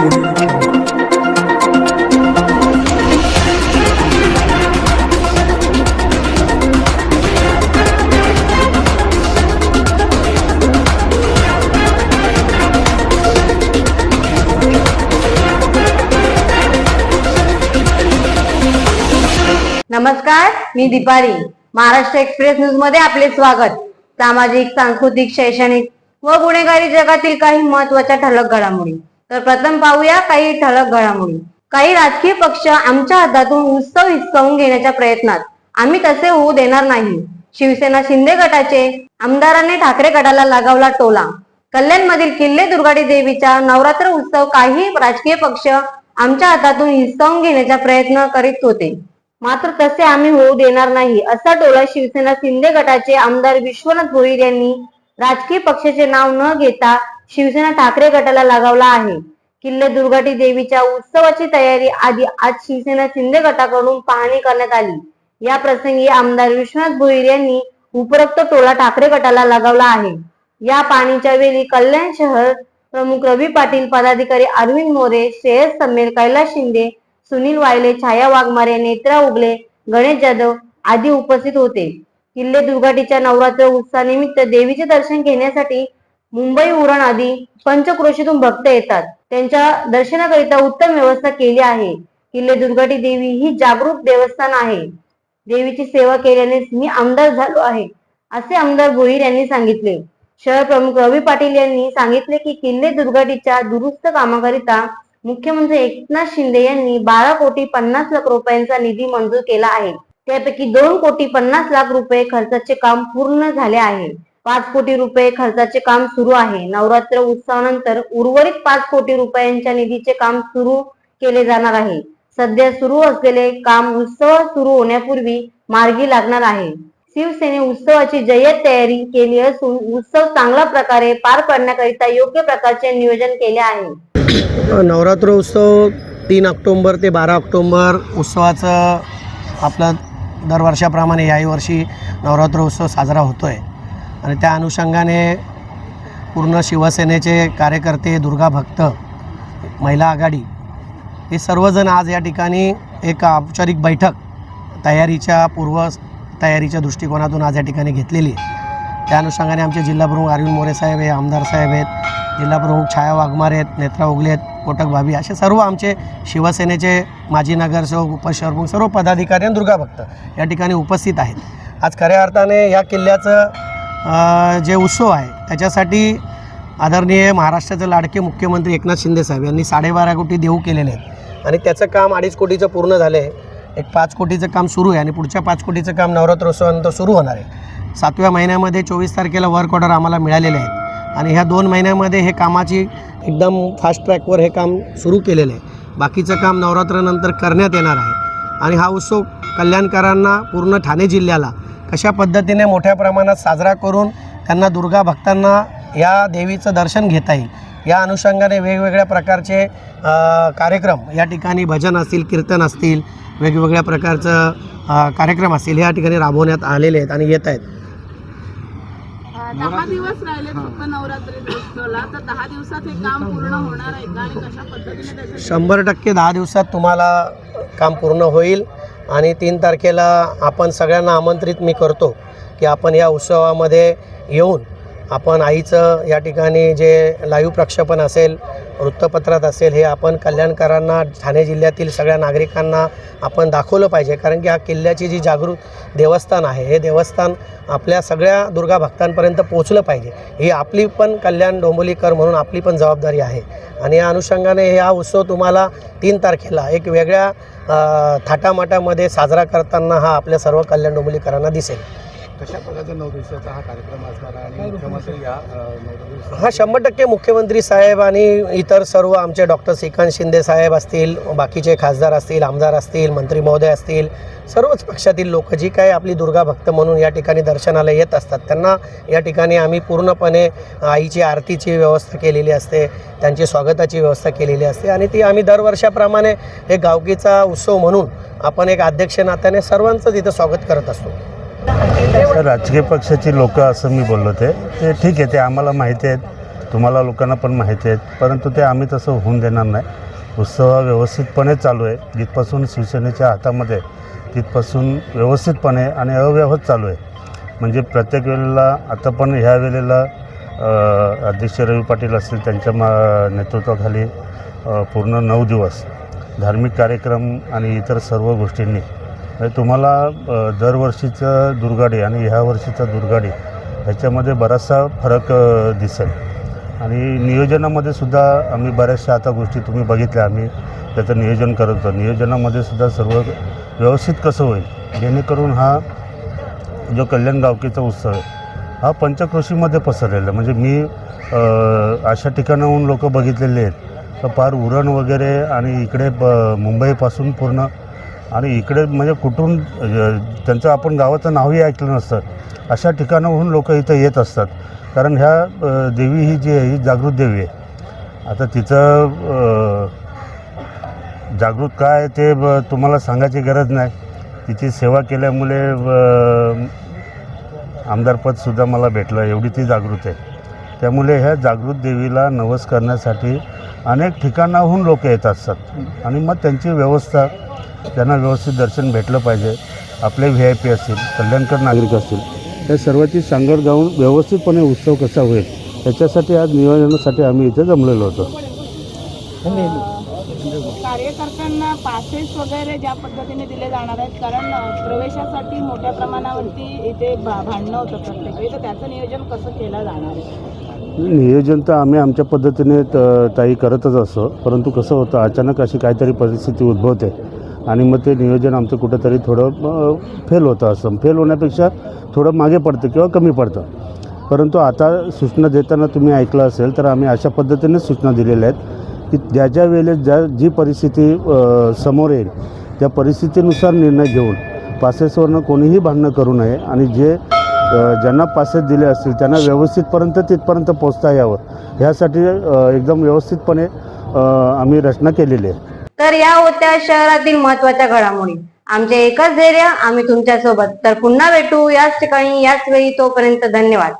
नमस्कार मी दीपाली. महाराष्ट्र एक्सप्रेस न्यूजमध्ये आपले स्वागत. सामाजिक सांस्कृतिक शैक्षणिक व गुन्हेगारी जगातील काही महत्त्वाच्या ठळक घडामोडी. तर प्रथम पाहूया काही ठळक घडामोडी. काही राजकीय पक्ष आमच्या हातातून उत्सव हिसकावून घेण्याच्या प्रयत्नात. आम्ही तसे होऊ देणार नाही. शिवसेना शिंदे गटाचे आमदारांनी ठाकरे गटाला लगावला टोला. कल्याण मधील किल्ले दुर्गाडी देवीचा नवरात्र उत्सव काही राजकीय पक्ष आमच्या हातातून हिसकावून घेण्याचा प्रयत्न करीत होते. मात्र तसे आम्ही होऊ देणार नाही असा टोला शिवसेना शिंदे गटाचे आमदार विश्वनाथ भोईर यांनी राजकीय पक्षाचे नाव न घेता शिवसेना ठाकरे गटाला लगावला आहे. किल्ले दुर्गाटी देवीच्या उत्सवाची तयारी आधी आज शिवसेना शिंदे गटाकडून पाहणी करण्यात आली. या प्रसंगी आमदार विश्वनाथ भोईर यांनी उपरोक्त टोला ठाकरे गटाला लगावला आहे. या पाणीच्या वेळी कल्याण शहर प्रमुख रवी पाटील पदाधिकारी अरविंद मोरे श्रेयस समेर कैलास शिंदे सुनील वायले छाया वाघमारे नेत्रा उगले गणेश जाधव आदी उपस्थित होते. किल्ले दुर्गाटीच्या नवरात्र उत्सवानिमित्त देवीचे दर्शन घेण्यासाठी मुंबई उरण आदी पंचक्रोशीतून भक्त येतात. त्यांच्या दर्शनाकरिता उत्तम व्यवस्था केली आहे. किल्ले दुर्गाटी देवी ही जागरूक देवस्थान आहे. देवीची सेवा केल्यानेच मी आमदार झालो आहे असे आमदार भोईर यांनी सांगितले. शहर प्रमुख रवी पाटील यांनी सांगितले की किल्ले दुर्गाटीच्या दुरुस्त कामाकरिता मुख्यमंत्री एकनाथ शिंदे यांनी बारा कोटी पन्नास लाख रुपयांचा निधी मंजूर केला आहे. त्यापैकी दोन कोटी पन्नास लाख रुपये खर्चाचे काम पूर्ण झाले आहे. पाच कोटी रुपये खर्चाचे काम सुरू आहे. नवरात्र उत्सवानंतर उर्वरित पाच कोटी रुपयांच्या निधीचे काम सुरू केले जाणार आहे. सध्या सुरू असलेले काम उत्सव सुरू होण्यापूर्वी मार्गी लागणार आहे. शिवसेने उत्सवाची जय्यत तयारी केली असून उत्सव चांगल्या प्रकारे पार पाडण्याकरिता योग्य प्रकारचे नियोजन केले आहे. नवरात्र उत्सव तीन ऑक्टोंबर ते बारा ऑक्टोंबर उत्सवाचं आपलं दरवर्षाप्रमाणे याही वर्षी नवरात्र उत्सव साजरा होतो आहे आणि त्या अनुषंगाने पूर्ण शिवसेनेचे कार्यकर्ते दुर्गा भक्त महिला आघाडी हे सर्वजण आज या ठिकाणी एक औपचारिक बैठक तयारीच्या पूर्व तयारीच्या दृष्टिकोनातून आज या ठिकाणी घेतलेली आहे. त्या अनुषंगाने आमचे जिल्हाप्रमुख अरविंद मोरे साहेब आहे आमदार साहेब आहेत जिल्हाप्रमुख छाया वाघमारे आहेत नेत्रा उगले आहेत कोटक भाभी असे सर्व आमचे शिवसेनेचे माजी नगरसेवक उपशहरप्रमुख सर्व पदाधिकारी आणि दुर्गा भक्त या ठिकाणी उपस्थित आहेत. आज खऱ्या अर्थाने या किल्ल्याचं जे उत्सव आहे त्याच्यासाठी आदरणीय महाराष्ट्राचे लाडके मुख्यमंत्री एकनाथ शिंदे साहेब यांनी साडेबारा कोटी देऊ केलेले आहेत. आणि त्याचं काम अडीच कोटीचं पूर्ण झालं आहे. एक पाच कोटीचं काम सुरू आहे आणि पुढच्या पाच कोटीचं काम नवरात्रोत्सवानंतर सुरू होणार आहे. सातव्या महिन्यामध्ये चोवीस तारखेला वर्क ऑर्डर आम्हाला मिळालेले आहेत. आणि ह्या दोन महिन्यामध्ये हे कामाची एकदम फास्ट ट्रॅकवर हे काम सुरू केलेलं आहे. बाकीचं काम नवरात्रनंतर करण्यात येणार आहे. आणि हा उत्सव कल्याणकरांना पूर्ण ठाणे जिल्ह्याला कशा पद्धतीने मोठ्या प्रमाणात साजरा करून त्यांना दुर्गा भक्तांना या देवीचं दर्शन घेता येईल? या अनुषंगाने वेगवेगळ्या प्रकारचे कार्यक्रम या ठिकाणी भजन असतील कीर्तन असतील वेगवेगळ्या प्रकारचं कार्यक्रम असतील या ठिकाणी राबवण्यात आलेले आहेत आणि येत आहेत. दहा दिवस राहिले फक्त नवरात्री उत्सवाला तर दहा दिवसात हे काम पूर्ण होणार आहे का आणि कशा पद्धतीने त्याच्या शंभर टक्के दहा दिवसात तुम्हाला काम पूर्ण होईल. आणि तीन तारखेला आपण सगळ्यांना आमंत्रित मी करतो की आपण या उत्सवामध्ये येऊन आपण आईचं या ठिकाणी जे लाईव्ह प्रक्षेपण असेल वृत्तपत्रात असेल हे आपण कल्याणकरांना ठाणे जिल्ह्यातील सगळ्या नागरिकांना आपण दाखवलं पाहिजे. कारण की हा किल्ल्याची जी जागृत देवस्थान आहे हे देवस्थान आपल्या सगळ्या दुर्गा भक्तांपर्यंत पोचलं पाहिजे. ही आपली पण कल्याण डोंबोलीकर म्हणून आपली पण जबाबदारी आहे. आणि या अनुषंगाने हा उत्सव तुम्हाला तीन तारखेला एक वेगळ्या थाटामाटामध्ये साजरा करताना हा आपल्या सर्व कल्याण डोंबोलीकरांना दिसेल. कशा प्रकारचा नऊ दिवसाचा हा कार्यक्रम असणार आणि मुख्यमंत्री या नऊ हा शंभर टक्के मुख्यमंत्री साहेब आणि इतर सर्व आमचे डॉक्टर श्रीकांत शिंदे साहेब असतील बाकीचे खासदार असतील आमदार असतील मंत्री महोदय असतील सर्वच पक्षातील लोक जी काही आपली दुर्गा भक्त म्हणून या ठिकाणी दर्शनाला येत असतात त्यांना या ठिकाणी आम्ही पूर्णपणे आईची आरतीची व्यवस्था केलेली असते त्यांची स्वागताची व्यवस्था केलेली असते आणि ती आम्ही दरवर्षाप्रमाणे एक गावकीचा उत्सव म्हणून आपण एक अध्यक्ष नात्याने सर्वांचं तिथं स्वागत करत असतो. राजकीय पक्षाची लोक असं मी बोललो ते. ते ठीक आहे ते आम्हाला माहिती आहेत. तुम्हाला लोकांना पण माहिती आहेत. परंतु ते आम्ही तसं होऊन देणार नाही. उत्सव हा व्यवस्थितपणे चालू आहे. जिथपासून शिवसेनेच्या हातामध्ये तिथपासून व्यवस्थितपणे आणि अव्यवहार चालू आहे. म्हणजे प्रत्येक वेळेला आता पण ह्या वेळेला अध्यक्ष रवी पाटील असतील त्यांच्या मा नेतृत्वाखाली पूर्ण नऊ दिवस धार्मिक कार्यक्रम आणि इतर सर्व गोष्टींनी म्हणजे तुम्हाला दरवर्षीचं दुर्गाडी आणि ह्या वर्षीचा दुर्गाडी ह्याच्यामध्ये बराचसा फरक दिसेल. आणि नियोजनामध्ये सुद्धा आम्ही बऱ्याचशा आता गोष्टी तुम्ही बघितल्या आम्ही त्याचं नियोजन करत होतो. नियोजनामध्ये सुद्धा सर्व व्यवस्थित कसं होईल जेणेकरून हा जो कल्याण गावकीचा उत्सव आहे हा पंचक्रोशीमध्ये पसरलेला आहे. म्हणजे मी अशा ठिकाणाहून लोक बघितलेले आहेत. तर फार उरण वगैरे आणि इकडे ब मुंबईपासून पूर्ण आणि इकडे म्हणजे कुठून त्यांचं आपण गावाचं नावही ऐकलं नसतं. अशा ठिकाणाहून लोक इथं येत असतात. कारण ह्या देवी ही जी आहे ही जागृत देवी आहे. आता तिचं जागृत काय ते ब तुम्हाला सांगायची गरज नाही. तिची सेवा केल्यामुळे आमदारपदसुद्धा मला भेटलं. एवढी ती जागृत आहे. त्यामुळे ह्या जागृत देवीला नवस करण्यासाठी अनेक ठिकाणाहून लोक येत असतात. आणि मग त्यांची व्यवस्था त्यांना व्यवस्थित दर्शन भेटलं पाहिजे. आपले व्ही आय पी असतील कल्याणकर नागरिक असतील या सर्वांची सांगड गाऊन व्यवस्थितपणे उत्सव कसा होईल त्याच्यासाठी आज नियोजनासाठी आम्ही इथे जमलेलो होतो. कार्यकर्त्यांना पासेस वगैरे ज्या पद्धतीने दिले जाणार आहेत कारण प्रवेशासाठी मोठ्या प्रमाणावरती इथे भांडणं होतं प्रत्येक तर त्याचं नियोजन कसं केलं जाणार आहे? नियोजन तर आम्ही आमच्या पद्धतीने त- ताई करतच असतो परंतु कसं होतं अचानक अशी काहीतरी परिस्थिती उद्भवते. आणि मग ते नियोजन आमचं कुठंतरी थोडं फेल होतं असं. फेल होण्यापेक्षा थोडं मागे पडतं किंवा कमी पडतं. परंतु आता सूचना देताना तुम्ही ऐकलं असेल तर आम्ही अशा पद्धतीने सूचना दिलेल्या आहेत की ज्या ज्या वेळेस ज्या जी परिस्थिती समोर येईल त्या परिस्थितीनुसार निर्णय घेऊन पासेसवरनं कोणीही भांडणं करू नये. आणि जे ज्यांना पासेस दिले असतील त्यांना व्यवस्थितपर्यंत तिथपर्यंत पोचता यावं. ह्यासाठी एकदम व्यवस्थितपणे आम्ही रचना केलेली आहे. तर या होत्या शहरातील महत्त्वाच्या घडामोडी. आमचे एकच धैर्य आम्ही तुमच्यासोबत तर पुन्हा भेटू याच ठिकाणी याच वेळी तोपर्यंत धन्यवाद.